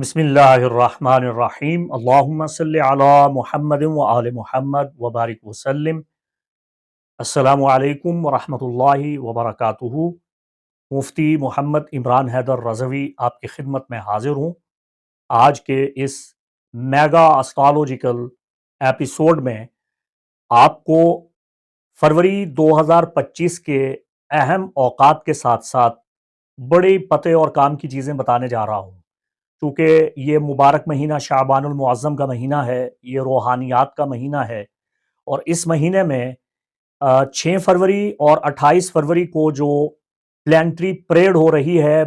بسم اللہ الرحمن الرحیم۔ اللہم صلی علی محمد و آل محمد وبارک وسلم۔ السلام علیکم ورحمۃ اللہ وبرکاتہ۔ مفتی محمد عمران حیدر رضوی آپ کی خدمت میں حاضر ہوں۔ آج کے اس میگا اسٹرالوجیکل ایپیسوڈ میں آپ کو فروری دو ہزار پچیس کے اہم اوقات کے ساتھ ساتھ بڑی پتے اور کام کی چیزیں بتانے جا رہا ہوں۔ چونکہ یہ مبارک مہینہ شعبان المعظم کا مہینہ ہے، یہ روحانیات کا مہینہ ہے اور اس مہینے میں چھ فروری اور اٹھائیس فروری کو جو پلانٹری پریڈ ہو رہی ہے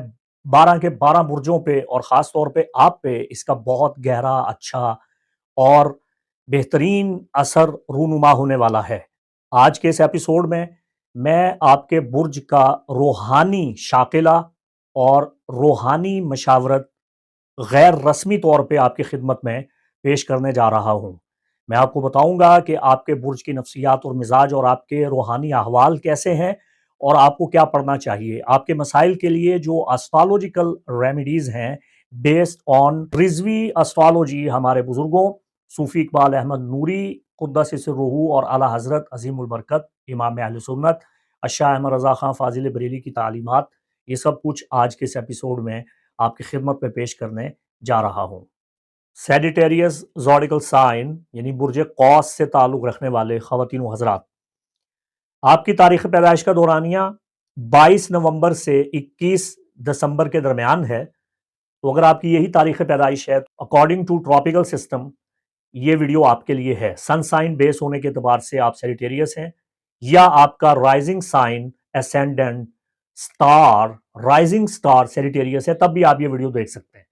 بارہ کے بارہ برجوں پہ اور خاص طور پہ آپ پہ، اس کا بہت گہرا اچھا اور بہترین اثر رونما ہونے والا ہے۔ آج کے اس ایپیسوڈ میں میں آپ کے برج کا روحانی شاکلہ اور روحانی مشاورت غیر رسمی طور پہ آپ کی خدمت میں پیش کرنے جا رہا ہوں۔ میں آپ کو بتاؤں گا کہ آپ کے برج کی نفسیات اور مزاج اور آپ کے روحانی احوال کیسے ہیں اور آپ کو کیا پڑھنا چاہیے۔ آپ کے مسائل کے لیے جو اسٹرالوجیکل ریمیڈیز ہیں بیسڈ آن رضوی اسٹرالوجی ہمارے بزرگوں، صوفی اقبال احمد نوری، قدس روحو اور اعلیٰ حضرت عظیم البرکت، امام اہل سنت اشاہ احمد رضا خان، فاضل بریلی کی تعلیمات، یہ سب کچھ آج کے اس ایپیسوڈ میں آپ کی خدمت میں پیش کرنے جا رہا ہوں۔ سیڈیٹیریس زوڈیکل سائن یعنی برج قوس سے تعلق رکھنے والے خواتین و حضرات۔ آپ کی تاریخ پیدائش کا دورانیہ بائیس نومبر سے اکیس دسمبر کے درمیان ہے۔ تو اگر آپ کی یہی تاریخ پیدائش ہے تو اکارڈنگ ٹو ٹراپیکل سسٹم یہ ویڈیو آپ کے لیے ہے۔ سن سائن بیس ہونے کے اعتبار سے آپ سیڈیٹیریس ہیں یا آپ کا rising sign ascendant star rising star سیریٹیریس ہے، تب بھی آپ یہ ویڈیو دیکھ سکتے ہیں۔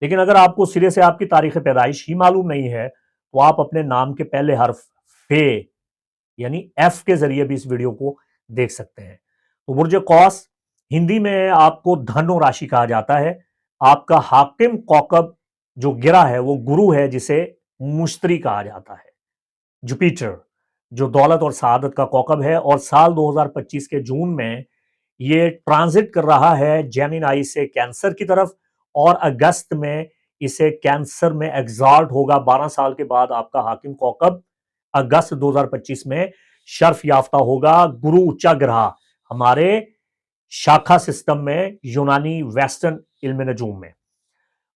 لیکن اگر آپ کو سرے سے آپ کی تاریخ پیدائش ہی معلوم نہیں ہے، تو آپ اپنے نام کے پہلے حرف فے یعنی ایف کے ذریعے بھی اس ویڈیو کو دیکھ سکتے ہیں۔ تو برج قوس، ہندی میں آپ کو دھن و راشی کہا جاتا ہے۔ آپ کا حاکم کوکب جو گرا ہے، وہ گرو ہے جسے مشتری کہا جاتا ہے۔ جوپیٹر جو دولت اور سعادت کا کوکب ہے، اور سال دو ہزار پچیس کے جون میں یہ ٹرانزٹ کر رہا ہے جیمین آئی سے کینسر کی طرف اور اگست میں اسے کینسر میں ایگزالٹ ہوگا۔ بارہ سال کے بعد آپ کا حاکم کوکب اگست دو ہزار پچیس میں شرف یافتہ ہوگا۔ گرو اچا گرہا ہمارے شاکھا سسٹم میں یونانی ویسٹرن علم نجوم میں۔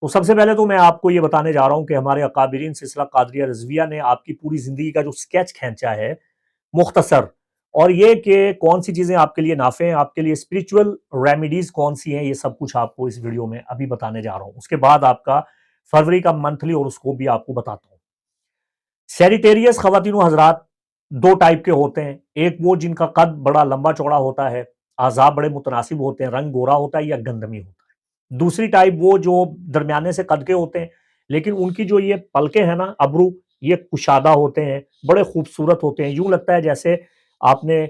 تو سب سے پہلے تو میں آپ کو یہ بتانے جا رہا ہوں کہ ہمارے اقابرین سلسلہ قادریہ رضویہ نے آپ کی پوری زندگی کا جو سکیچ کھینچا ہے، مختصر اور یہ کہ کون سی چیزیں آپ کے لیے نافع ہیں، آپ کے لیے اسپریچول ریمیڈیز کون سی ہیں، یہ سب کچھ آپ کو اس ویڈیو میں ابھی بتانے جا رہا ہوں۔ اس کے بعد آپ کا فروری کا منتھلی اور اس کو بھی آپ کو بتاتا ہوں۔ سیریٹیریس خواتین و حضرات دو ٹائپ کے ہوتے ہیں۔ ایک وہ جن کا قد بڑا لمبا چوڑا ہوتا ہے عذاب بڑے متناسب ہوتے ہیں، رنگ گورا ہوتا ہے یا گندمی ہوتا ہے۔ دوسری ٹائپ وہ جو درمیانے سے قد کے ہوتے ہیں، لیکن ان کی جو یہ پلکے ہیں نا، ابرو، یہ کشادہ ہوتے ہیں، بڑے خوبصورت ہوتے ہیں۔ یوں لگتا ہے جیسے آپ نے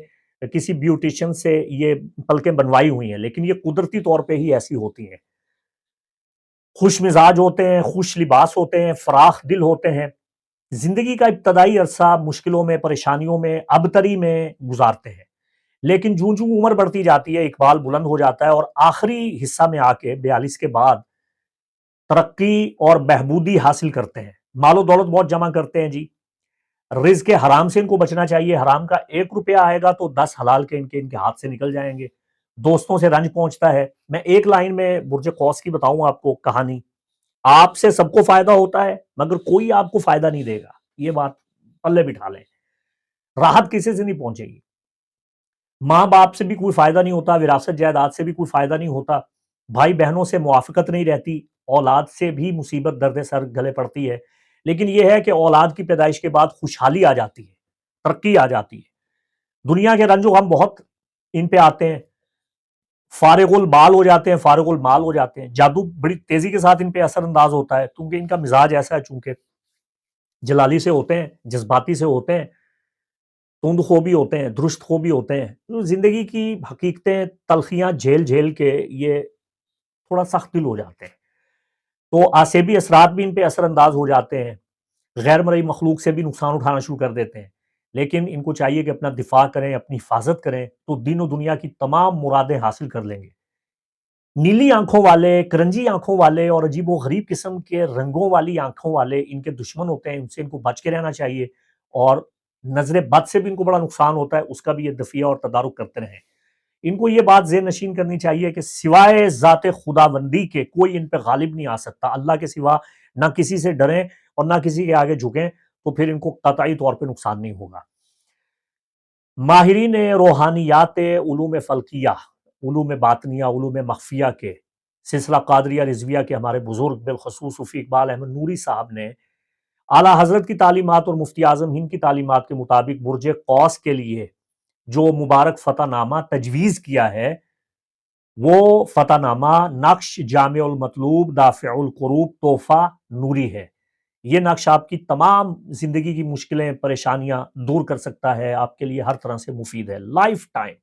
کسی بیوٹیشن سے یہ پلکیں بنوائی ہوئی ہیں، لیکن یہ قدرتی طور پہ ہی ایسی ہوتی ہیں۔ خوش مزاج ہوتے ہیں، خوش لباس ہوتے ہیں، فراخ دل ہوتے ہیں۔ زندگی کا ابتدائی عرصہ مشکلوں میں، پریشانیوں میں، ابتری میں گزارتے ہیں۔ لیکن جوں جوں عمر بڑھتی جاتی ہے، اقبال بلند ہو جاتا ہے اور آخری حصہ میں آ کے، بیالیس کے بعد، ترقی اور بہبودی حاصل کرتے ہیں۔ مال و دولت بہت جمع کرتے ہیں جی۔ رزق حرام سے ان کو بچنا چاہیے، حرام کا ایک روپیہ آئے گا تو دس حلال کے ان کے ان کے ہاتھ سے نکل جائیں گے۔ دوستوں سے رنج پہنچتا ہے۔ میں ایک لائن میں برج قوس کی بتاؤں آپ کو کہانی۔ آپ سے سب کو فائدہ ہوتا ہے، مگر کوئی آپ کو فائدہ نہیں دے گا۔ یہ بات پلے بٹھا لیں۔ راحت کسی سے نہیں پہنچے گی۔ ماں باپ سے بھی کوئی فائدہ نہیں ہوتا، وراثت جائیداد سے بھی کوئی فائدہ نہیں ہوتا۔ بھائی بہنوں سے موافقت نہیں رہتی، اولاد سے بھی مصیبت درد سر گلے پڑتی ہے۔ لیکن یہ ہے کہ اولاد کی پیدائش کے بعد خوشحالی آ جاتی ہے، ترقی آ جاتی ہے۔ دنیا کے رنج و غم بہت ان پہ آتے ہیں۔ فارغ المال ہو جاتے ہیں، فارغ المال ہو جاتے ہیں۔ جادو بڑی تیزی کے ساتھ ان پہ اثر انداز ہوتا ہے، کیونکہ ان کا مزاج ایسا ہے، چونکہ جلالی سے ہوتے ہیں، جذباتی سے ہوتے ہیں، تند خوبی ہوتے ہیں، درست خوبی ہوتے ہیں۔ زندگی کی حقیقتیں، تلخیاں جھیل جھیل کے یہ تھوڑا سخت دل ہو جاتے ہیں۔ تو آسیبی اثرات بھی ان پہ اثر انداز ہو جاتے ہیں۔ غیر مرئی مخلوق سے بھی نقصان اٹھانا شروع کر دیتے ہیں۔ لیکن ان کو چاہیے کہ اپنا دفاع کریں، اپنی حفاظت کریں تو دین و دنیا کی تمام مرادیں حاصل کر لیں گے۔ نیلی آنکھوں والے، کرنجی آنکھوں والے اور عجیب و غریب قسم کے رنگوں والی آنکھوں والے ان کے دشمن ہوتے ہیں، ان سے ان کو بچ کے رہنا چاہیے اور نظر بد سے بھی ان کو بڑا نقصان ہوتا ہے، اس کا بھی یہ دفیہ اور تدارک کرتے رہیں۔ ان کو یہ بات ذہن نشین کرنی چاہیے کہ سوائے ذات خدا بندی کے کوئی ان پہ غالب نہیں آ سکتا۔ اللہ کے سوا نہ کسی سے ڈریں اور نہ کسی کے آگے جھکیں تو پھر ان کو قطعی طور پہ نقصان نہیں ہوگا۔ ماہرین روحانیات علوم فلکیہ، علوم باطنیہ، علوم مخفیہ کے سلسلہ قادریہ رضویہ کے ہمارے بزرگ بالخصوص صوفی اقبال احمد نوری صاحب نے اعلیٰ حضرت کی تعلیمات اور مفتی اعظم ہند کی تعلیمات کے مطابق برج قوس کے لیے جو مبارک فتح نامہ تجویز کیا ہے، وہ فتح نامہ نقش جامع المطلوب، دافع القروب، تحفہ نوری ہے۔ یہ نقش آپ کی تمام زندگی کی مشکلیں، پریشانیاں دور کر سکتا ہے، آپ کے لیے ہر طرح سے مفید ہے۔ Life time.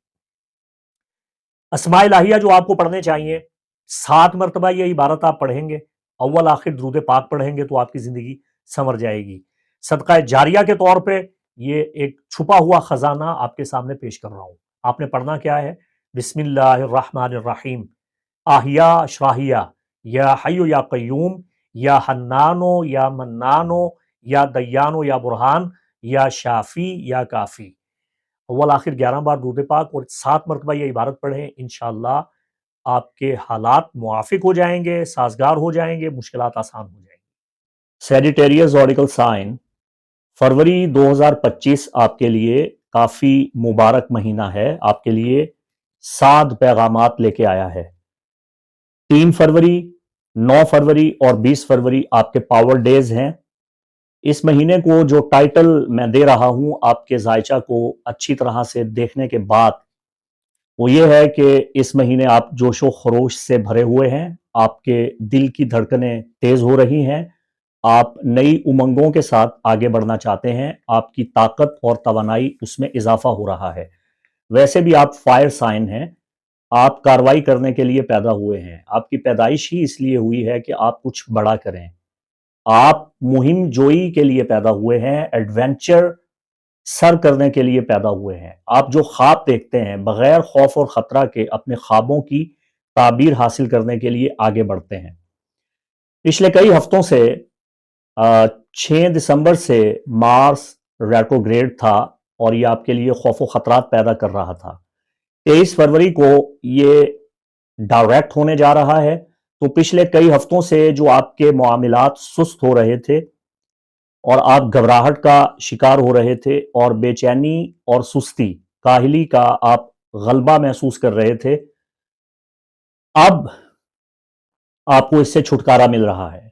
اسماء الہیہ جو آپ کو پڑھنے چاہیے، سات مرتبہ یہ عبارت آپ پڑھیں گے، اول آخر درود پاک پڑھیں گے تو آپ کی زندگی سنور جائے گی۔ صدقہ جاریہ کے طور پہ یہ ایک چھپا ہوا خزانہ آپ کے سامنے پیش کر رہا ہوں۔ آپ نے پڑھنا کیا ہے؟ بسم اللہ الرحمن الرحیم۔ آہیا شراہیہ یا حیو یا قیوم، یا حنانو یا منانو، یا دیانو یا برہان، یا شافی یا کافی۔ اول آخر گیارہ بار دودھ پاک اور سات مرتبہ یہ عبارت پڑھیں۔ انشاءاللہ آپ کے حالات موافق ہو جائیں گے، سازگار ہو جائیں گے، مشکلات آسان ہو جائیں گے سیڈیٹیریس زوڈیکل سائن فروری دو ہزار پچیس آپ کے لیے کافی مبارک مہینہ ہے۔ آپ کے لیے سات پیغامات لے کے آیا ہے۔ تین فروری، نو فروری اور بیس فروری آپ کے پاور ڈیز ہیں۔ اس مہینے کو جو ٹائٹل میں دے رہا ہوں، آپ کے ذائچہ کو اچھی طرح سے دیکھنے کے بعد، وہ یہ ہے کہ اس مہینے آپ جوش و خروش سے بھرے ہوئے ہیں۔ آپ کے دل کی دھڑکنیں تیز ہو رہی ہیں۔ آپ نئی امنگوں کے ساتھ آگے بڑھنا چاہتے ہیں، آپ کی طاقت اور توانائی اس میں اضافہ ہو رہا ہے۔ ویسے بھی آپ فائر سائن ہیں، آپ کاروائی کرنے کے لیے پیدا ہوئے ہیں۔ آپ کی پیدائش ہی اس لیے ہوئی ہے کہ آپ کچھ بڑا کریں۔ آپ مہم جوئی کے لیے پیدا ہوئے ہیں، ایڈونچر سر کرنے کے لیے پیدا ہوئے ہیں۔ آپ جو خواب دیکھتے ہیں، بغیر خوف اور خطرہ کے اپنے خوابوں کی تعبیر حاصل کرنے کے لیے آگے بڑھتے ہیں۔ پچھلے کئی ہفتوں سے چھ دسمبر سے مارس ریٹروگریڈ تھا اور یہ آپ کے لیے خوف و خطرات پیدا کر رہا تھا۔ تیئیس فروری کو یہ ڈائریکٹ ہونے جا رہا ہے۔ تو پچھلے کئی ہفتوں سے جو آپ کے معاملات سست ہو رہے تھے اور آپ گھبراہٹ کا شکار ہو رہے تھے اور بے چینی اور سستی، کاہلی کا آپ غلبہ محسوس کر رہے تھے، اب آپ کو اس سے چھٹکارا مل رہا ہے۔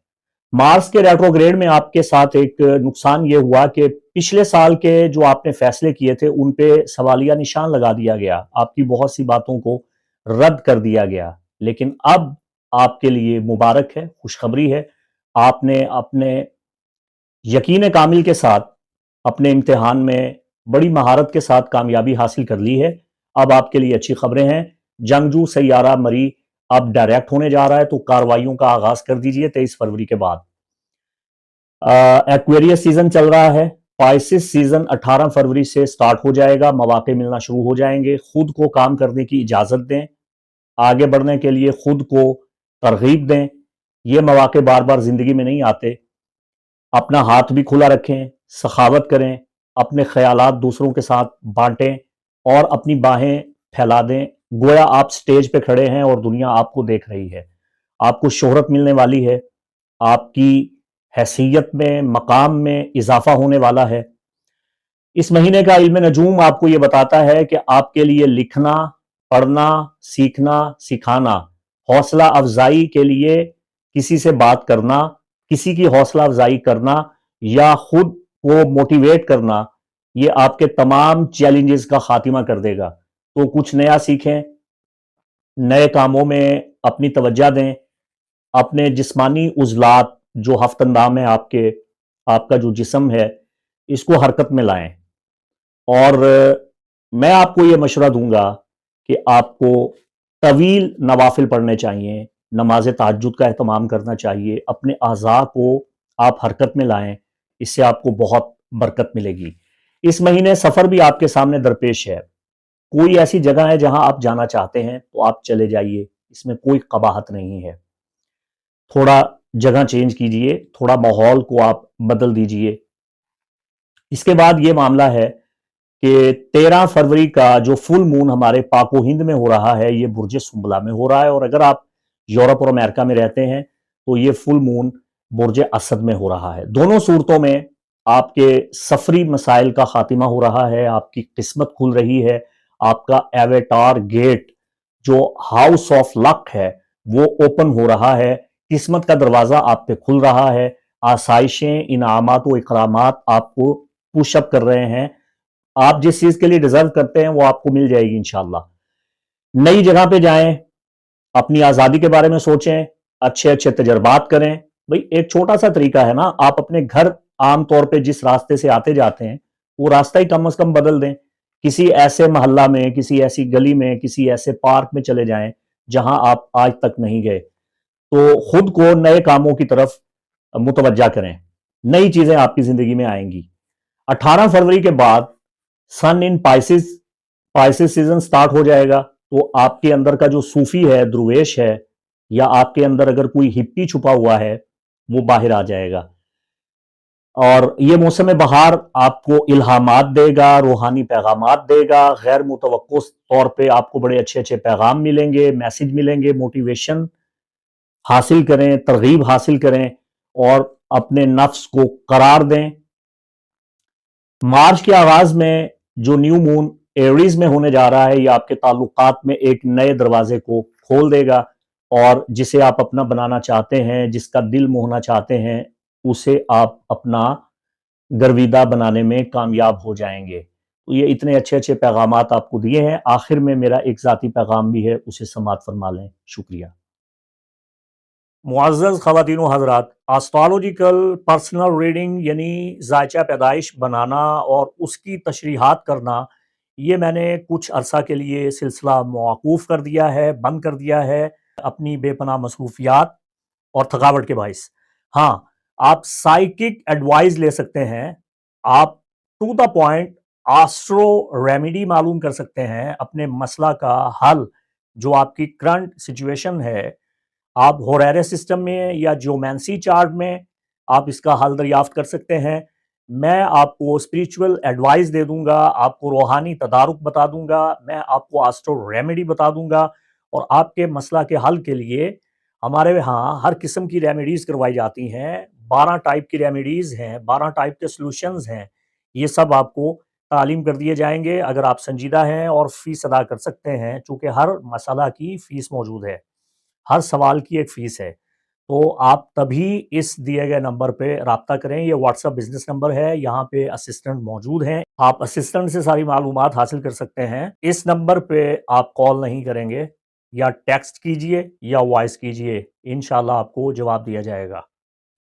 مارس کے ریٹروگریڈ میں آپ کے ساتھ ایک نقصان یہ ہوا کہ پچھلے سال کے جو آپ نے فیصلے کیے تھے، ان پہ سوالیہ نشان لگا دیا گیا۔ آپ کی بہت سی باتوں کو رد کر دیا گیا۔ لیکن اب آپ کے لیے مبارک ہے، خوشخبری ہے۔ آپ نے اپنے یقین کامل کے ساتھ اپنے امتحان میں بڑی مہارت کے ساتھ کامیابی حاصل کر لی ہے۔ اب آپ کے لیے اچھی خبریں ہیں۔ جنگجو سیارہ مری اب ڈائریکٹ ہونے جا رہا ہے تو کاروائیوں کا آغاز کر دیجیے تیئیس فروری کے بعد۔ ایکویریس سیزن چل رہا ہے۔ پائسس سیزن اٹھارہ فروری سے سٹارٹ ہو جائے گا۔ مواقع ملنا شروع ہو جائیں گے۔ خود کو کام کرنے کی اجازت دیں۔ آگے بڑھنے کے لیے خود کو ترغیب دیں۔ یہ مواقع بار بار زندگی میں نہیں آتے۔ اپنا ہاتھ بھی کھلا رکھیں، سخاوت کریں، اپنے خیالات دوسروں کے ساتھ بانٹیں اور اپنی باہیں پھیلا دیں۔ گویا آپ سٹیج پہ کھڑے ہیں اور دنیا آپ کو دیکھ رہی ہے۔ آپ کو شہرت ملنے والی ہے۔ آپ کی حیثیت میں، مقام میں اضافہ ہونے والا ہے۔ اس مہینے کا علم نجوم آپ کو یہ بتاتا ہے کہ آپ کے لیے لکھنا، پڑھنا، سیکھنا، سکھانا، حوصلہ افزائی کے لیے کسی سے بات کرنا، کسی کی حوصلہ افزائی کرنا یا خود کو موٹیویٹ کرنا، یہ آپ کے تمام چیلنجز کا خاتمہ کر دے گا۔ تو کچھ نیا سیکھیں، نئے کاموں میں اپنی توجہ دیں، اپنے جسمانی عزلات جو ہفت اندام ہے آپ کے، آپ کا جو جسم ہے، اس کو حرکت میں لائیں۔ اور میں آپ کو یہ مشورہ دوں گا کہ آپ کو طویل نوافل پڑھنے چاہیے، نماز تعجد کا اہتمام کرنا چاہیے، اپنے اعضاء کو آپ حرکت میں لائیں، اس سے آپ کو بہت برکت ملے گی۔ اس مہینے سفر بھی آپ کے سامنے درپیش ہے۔ کوئی ایسی جگہ ہے جہاں آپ جانا چاہتے ہیں تو آپ چلے جائیے، اس میں کوئی قباحت نہیں ہے۔ تھوڑا جگہ چینج کیجیے، تھوڑا ماحول کو آپ بدل دیجیے۔ اس کے بعد یہ معاملہ ہے کہ تیرہ فروری کا جو فل مون ہمارے پاک و ہند میں ہو رہا ہے، یہ برج سنبلا میں ہو رہا ہے۔ اور اگر آپ یورپ اور امریکہ میں رہتے ہیں تو یہ فل مون برج اسد میں ہو رہا ہے۔ دونوں صورتوں میں آپ کے سفری مسائل کا خاتمہ ہو رہا ہے، آپ کی قسمت کھل رہی ہے۔ آپ کا ایویٹار گیٹ جو ہاؤس آف لک ہے، وہ اوپن ہو رہا ہے، قسمت کا دروازہ آپ پہ کھل رہا ہے، آسائشیں، انعامات و اکرامات آپ کو پوش اپ کر رہے ہیں، آپ جس چیز کے لیے ڈیزرو کرتے ہیں وہ آپ کو مل جائے گی انشاءاللہ۔ نئی جگہ پہ جائیں، اپنی آزادی کے بارے میں سوچیں، اچھے اچھے تجربات کریں۔ بھئی ایک چھوٹا سا طریقہ ہے نا، آپ اپنے گھر عام طور پہ جس راستے سے آتے جاتے ہیں، وہ راستہ ہی کم از کم بدل دیں۔ کسی ایسے محلہ میں، کسی ایسی گلی میں، کسی ایسے پارک میں چلے جائیں جہاں آپ آج تک نہیں گئے۔ تو خود کو نئے کاموں کی طرف متوجہ کریں۔ نئی چیزیں آپ کی زندگی میں آئیں گی۔ اٹھارہ فروری کے بعد سن ان پائسز پائسز سیزن سٹارٹ ہو جائے گا۔ تو آپ کے اندر کا جو صوفی ہے، درویش ہے، یا آپ کے اندر اگر کوئی ہپی چھپا ہوا ہے، وہ باہر آ جائے گا۔ اور یہ موسم بہار آپ کو الہامات دے گا، روحانی پیغامات دے گا۔ غیر متوقع طور پہ آپ کو بڑے اچھے اچھے پیغام ملیں گے میسج ملیں گے موٹیویشن حاصل کریں، ترغیب حاصل کریں اور اپنے نفس کو قرار دیں۔ مارچ کے آغاز میں جو نیو مون ایوریز میں ہونے جا رہا ہے، یہ آپ کے تعلقات میں ایک نئے دروازے کو کھول دے گا اور جسے آپ اپنا بنانا چاہتے ہیں، جس کا دل موہنا چاہتے ہیں اسے آپ اپنا گرویدہ بنانے میں کامیاب ہو جائیں گے۔ تو یہ اتنے اچھے اچھے پیغامات آپ کو دیے ہیں۔ آخر میں میرا ایک ذاتی پیغام بھی ہے، اسے سماعت فرما لیں۔ شکریہ۔ معزز خواتین و حضرات آسٹرالوجیکل پرسنل ریڈنگ یعنی ذائچہ پیدائش بنانا اور اس کی تشریحات کرنا، یہ میں نے کچھ عرصہ کے لیے سلسلہ موقوف کر دیا ہے، بند کر دیا ہے اپنی بے پناہ مصروفیات اور تھکاوٹ کے باعث۔ ہاں آپ سائیکک ایڈوائز لے سکتے ہیں، آپ to the point astro remedy معلوم کر سکتے ہیں اپنے مسئلہ کا حل جو آپ کی کرنٹ سچویشن ہے۔ آپ ہوریرے سسٹم میں یا جومینسی چارٹ میں آپ اس کا حل دریافت کر سکتے ہیں۔ میں آپ کو اسپریچول ایڈوائز دے دوں گا، آپ کو روحانی تدارک بتا دوں گا، میں آپ کو آسٹرو ریمیڈی بتا دوں گا۔ اور آپ کے مسئلہ کے حل کے لیے ہمارے ہاں ہر قسم کی ریمیڈیز کروائی جاتی ہیں۔ بارہ ٹائپ کی ریمیڈیز ہیں، بارہ ٹائپ کے سلوشنز ہیں۔ یہ سب آپ کو تعلیم کر دیے جائیں گے اگر آپ سنجیدہ ہیں اور فیس ادا کر سکتے ہیں، چونکہ ہر مسئلہ کی فیس موجود ہے۔ ہر سوال کی ایک فیس ہے۔ تو آپ تبھی اس دیے گئے نمبر پہ رابطہ کریں۔ یہ واٹس اپ بزنس نمبر ہے، یہاں پہ اسسٹنٹ موجود ہیں۔ آپ اسسٹنٹ سے ساری معلومات حاصل کر سکتے ہیں۔ اس نمبر پہ آپ کال نہیں کریں گے، یا ٹیکسٹ کیجیے یا وائس کیجیے۔ انشاءاللہ آپ کو جواب دیا جائے گا۔